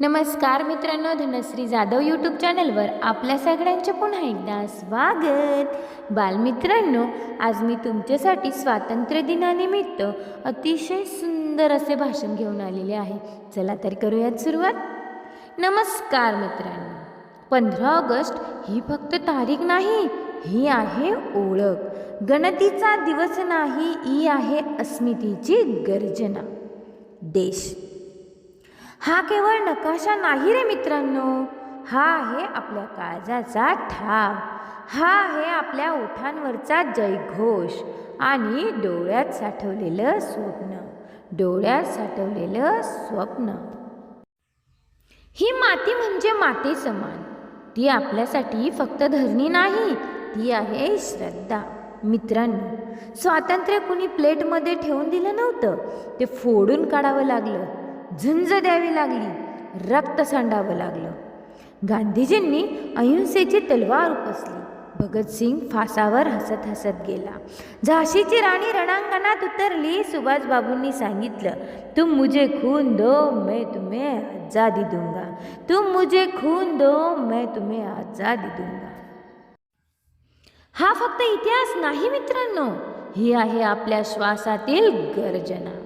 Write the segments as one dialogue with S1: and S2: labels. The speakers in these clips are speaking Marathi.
S1: नमस्कार मित्रांनो धनश्री जाधव यूट्यूब चॅनलवर आपल्या सगळ्यांचे पुन्हा एकदा स्वागत. बालमित्रांनो आज मी तुमच्यासाठी स्वातंत्र्य दिनानिमित्त अतिशय सुंदर असे भाषण घेऊन आलेले आहे. चला तर करूयात सुरुवात. नमस्कार मित्रांनो पंधरा ऑगस्ट ही फक्त तारीख नाही ही आहे ओळख. गणतीचा दिवस नाही ही आहे अस्मितेची गर्जना. देश हा केवळ नकाशा नाही रे मित्रांनो. हा आहे आपल्या काळजाचा ठाव. हा आहे आपल्या ओठांवरचा जयघोष आणि डोळ्यात साठवलेलं स्वप्न. डोळ्यात साठवलेलं स्वप्न. ही माती म्हणजे माती समान. ती आपल्यासाठी फक्त धरणी नाही ती आहे श्रद्धा. मित्रांनो स्वातंत्र्य कुणी प्लेटमध्ये ठेवून दिलं नव्हतं. ते फोडून काढावं लागलं. झुंज द्यावी लागली रक्त सांडावं लागलं. गांधीजींनी अहिंसेची तलवार उपसली. भगतसिंग फासावर हसत हसत गेला. झाशीची राणी रणांगणात उतरली. सुभाषबाबूंनी सांगितलं तुम मुझे खून दो मैं तुम्हें आजादी दूंगा. तुम मुझे खून दो मैं तुम्हें आजादी दूंगा. हा फक्त इतिहास नाही मित्रांनो. ही आहे आपल्या श्वासातील गर्जना.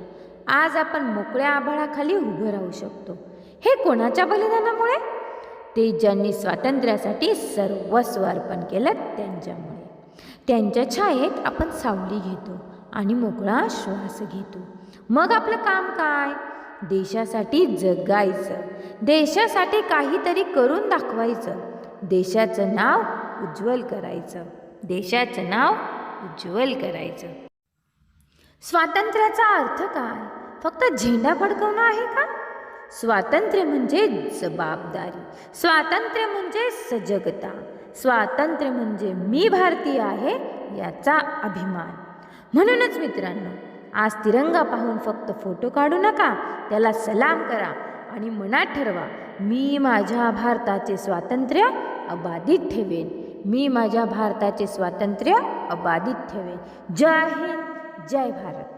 S1: आज आपण मोकळ्या आभाळाखाली उभं राहू शकतो. हे कोणाच्या बलिदानामुळे? ते ज्यांनी स्वातंत्र्यासाठी सर्वस्व अर्पण केलं त्यांच्यामुळे. त्यांच्या छायेत आपण सावली घेतो आणि मोकळा श्वास घेतो. मग आपलं काम काय? देशासाठी जगायचं. देशासाठी काहीतरी करून दाखवायचं. देशाचं नाव उज्ज्वल करायचं. देशाचं नाव उज्ज्वल करायचं. स्वातंत्र्याचा अर्थ काय? फक्त झेंडा फडकवणं आहे का? स्वातंत्र्य म्हणजे जबाबदारी. स्वातंत्र्य म्हणजे सजगता. स्वातंत्र्य म्हणजे मी भारतीय आहे याचा अभिमान. म्हणूनच मित्रांनो आज तिरंगा पाहून फक्त फोटो काढू नका त्याला सलाम करा आणि मनात ठरवा मी माझ्या भारताचे स्वातंत्र्य अबाधित ठेवेन. मी माझ्या भारताचे स्वातंत्र्य अबाधित ठेवेन. जय हिंद जय भारत.